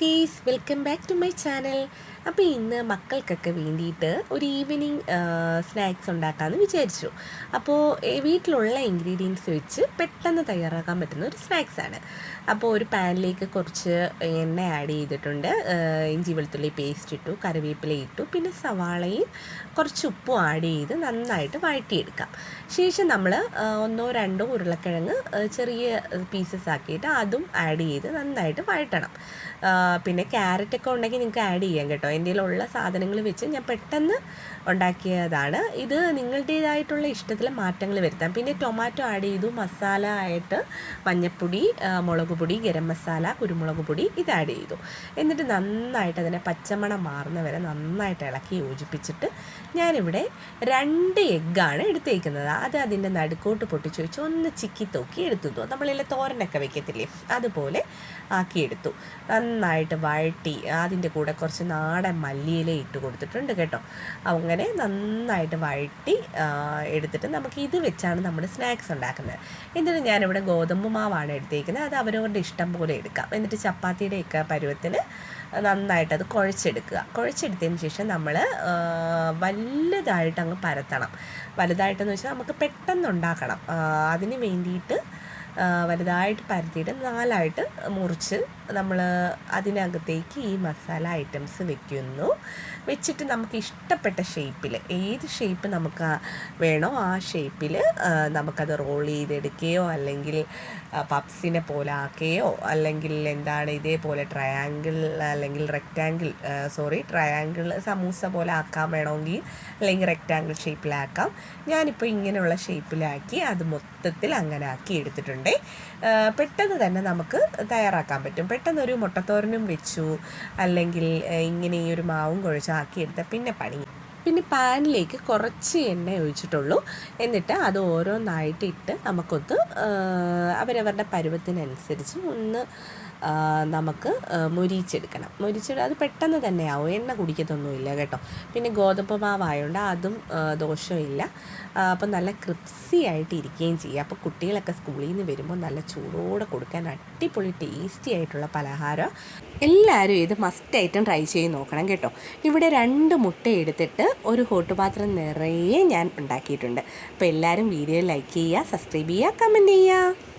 guys welcome back to my channel അപ്പോൾ ഇന്ന് മക്കൾക്കൊക്കെ വേണ്ടിയിട്ട് ഒരു ഈവനിങ് സ്നാക്സ് ഉണ്ടാക്കാമെന്ന് വിചാരിച്ചു. അപ്പോൾ വീട്ടിലുള്ള ഇൻഗ്രീഡിയൻസ് വെച്ച് പെട്ടെന്ന് തയ്യാറാക്കാൻ പറ്റുന്ന ഒരു സ്നാക്സാണ് അപ്പോൾ ഒരു പാനിലേക്ക് കുറച്ച് എണ്ണ ആഡ് ചെയ്തിട്ടുണ്ട്. ഇഞ്ചി വെളുത്തുള്ളി പേസ്റ്റ് ഇട്ടു കറിവേപ്പില ഇട്ടു പിന്നെ സവാളയും കുറച്ച് ഉപ്പും ആഡ് ചെയ്ത് നന്നായിട്ട് വഴറ്റിയെടുക്കാം. ശേഷം നമ്മൾ ഒന്നോ രണ്ടോ ഉരുളക്കിഴങ്ങ് ചെറിയ പീസസ് ആക്കിയിട്ട് അതും ആഡ് ചെയ്ത് നന്നായിട്ട് വഴറ്റണം. പിന്നെ ക്യാരറ്റൊക്കെ ഉണ്ടെങ്കിൽ നിങ്ങൾക്ക് ആഡ് ചെയ്യാം കേട്ടോ. ഉള്ള സാധനങ്ങൾ വെച്ച് ഞാൻ പെട്ടെന്ന് ഉണ്ടാക്കിയതാണ്. ഇത് നിങ്ങളുടേതായിട്ടുള്ള ഇഷ്ടത്തിൽ മാറ്റങ്ങൾ വരുത്താം. പിന്നെ ടൊമാറ്റോ ആഡ് ചെയ്തു. മസാല ആയിട്ട് മഞ്ഞൾപ്പൊടി മുളക് പൊടി ഗരം മസാല കുരുമുളക് പൊടി ഇത് ആഡ് ചെയ്തു. എന്നിട്ട് നന്നായിട്ട് അതിനെ പച്ചമണം മാറുന്ന വരെ നന്നായിട്ട് ഇളക്കി യോജിപ്പിച്ചിട്ട് ഞാനിവിടെ രണ്ട് എഗ്ഗാണ് എടുത്തേക്കുന്നത്. അത് അതിന്റെ നടുക്കോട്ട് പൊട്ടിച്ച് വെച്ച് ഒന്ന് ചിക്കി തൂക്കി എടുത്തു. നമ്മളിലെ തോരനൊക്കെ വെക്കത്തില്ലേ? അതുപോലെ ആക്കിയെടുത്തു. നന്നായിട്ട് വഴട്ടി അതിന്റെ കൂടെ കുറച്ച് നാടൻ മല്ലിയില ഇട്ട് കൊടുത്തിട്ടുണ്ട് കേട്ടോ. അങ്ങനെ നന്നായിട്ട് വഴട്ടി എടുത്തിട്ട് നമുക്ക് ഇത് വെച്ചാണ് നമ്മുടെ സ്നാക്സ് ഉണ്ടാക്കുന്നത്. എന്നിട്ട് ഞാനിവിടെ ഗോതമ്പ് മാവാണ് എടുത്തേക്കുന്നത്. അത് അവരവരുടെ ഇഷ്ടം പോലെ എടുക്കാം. എന്നിട്ട് ചപ്പാത്തിയുടെയൊക്കെ പരുവത്തിന് നന്നായിട്ട് അത് കുഴച്ചെടുക്കുക. കുഴച്ചെടുത്തതിന് ശേഷം നമ്മൾ വലുതായിട്ട് അങ്ങ് പരത്തണം. വലുതായിട്ടെന്ന് വെച്ചാൽ നമുക്ക് പെട്ടെന്ന് ഉണ്ടാക്കണം. അതിന് വേണ്ടിയിട്ട് വലുതായിട്ട് പരത്തിയിട്ട് നാലായിട്ട് മുറിച്ച് നമ്മൾ അതിനകത്തേക്ക് ഈ മസാല ഐറ്റംസ് വെക്കുന്നു. വെച്ചിട്ട് നമുക്ക് ഇഷ്ടപ്പെട്ട ഷേപ്പിൽ ഏത് ഷേപ്പ് നമുക്ക് വേണോ ആ ഷേപ്പിൽ നമുക്കത് റോൾ ചെയ്തെടുക്കുകയോ അല്ലെങ്കിൽ പപ്സിനെ പോലെ ആക്കുകയോ അല്ലെങ്കിൽ എന്താണ് ഇതേപോലെ ട്രയാങ്കിൾ അല്ലെങ്കിൽ റെക്റ്റാങ്കിൾ സോറി ട്രയാങ്കിൾ സമൂസ പോലെ ആക്കാൻ വേണമെങ്കിൽ അല്ലെങ്കിൽ റെക്റ്റാങ്കിൾ ഷേപ്പിലാക്കാം ഞാനിപ്പോൾ ഇങ്ങനെയുള്ള ഷേപ്പിലാക്കി അത് മൊത്തത്തിൽ അങ്ങനെ ആക്കി എടുത്തിട്ടുണ്ട്. പെട്ടെന്ന് തന്നെ നമുക്ക് തയ്യാറാക്കാൻ പറ്റും. പെട്ടെന്ന് ഒരു മുട്ടത്തോരനും വെച്ചു. അല്ലെങ്കിൽ ഇങ്ങനെ ഈ ഒരു മാവും കുഴച്ചാക്കിയെടുത്ത പിന്നെ പണി. പിന്നെ പാനിലേക്ക് കുറച്ച് എണ്ണ ഒഴിച്ചിട്ടുള്ളൂ. എന്നിട്ട് അത് ഓരോന്നായിട്ട് ഇട്ട് നമുക്കൊന്ന് അവരവരുടെ പരുവത്തിനനുസരിച്ച് ഒന്ന് നമുക്ക് മുരിച്ചെടുക്കണം. മുരിച്ചെടുക്കുക അത് പെട്ടെന്ന് തന്നെ ആവും എണ്ണ കുടിക്കത്തൊന്നുമില്ല കേട്ടോ. പിന്നെ ഗോതമ്പ് മാവായതുകൊണ്ട് അതും ദോഷമില്ല. അപ്പം നല്ല ക്രിപ്സി ആയിട്ട് ഇരിക്കുകയും ചെയ്യുക അപ്പോൾ കുട്ടികളൊക്കെ സ്കൂളിൽ നിന്ന് വരുമ്പോൾ നല്ല ചൂടോടെ കൊടുക്കാൻ അടിപൊളി ടേസ്റ്റി ആയിട്ടുള്ള പലഹാരം. എല്ലാവരും ഇത് മസ്റ്റ് ഐറ്റം ട്രൈ ചെയ്ത് നോക്കണം കേട്ടോ. ഇവിടെ രണ്ട് മുട്ട എടുത്തിട്ട് ഒരു ഹോട്ട് പാത്രം നിറയെ ഞാൻ ഉണ്ടാക്കിയിട്ടുണ്ട്. അപ്പോൾ എല്ലാവരും വീഡിയോ ലൈക്ക് ചെയ്യുക സബ്സ്ക്രൈബ് ചെയ്യുക കമന്റ് ചെയ്യുക.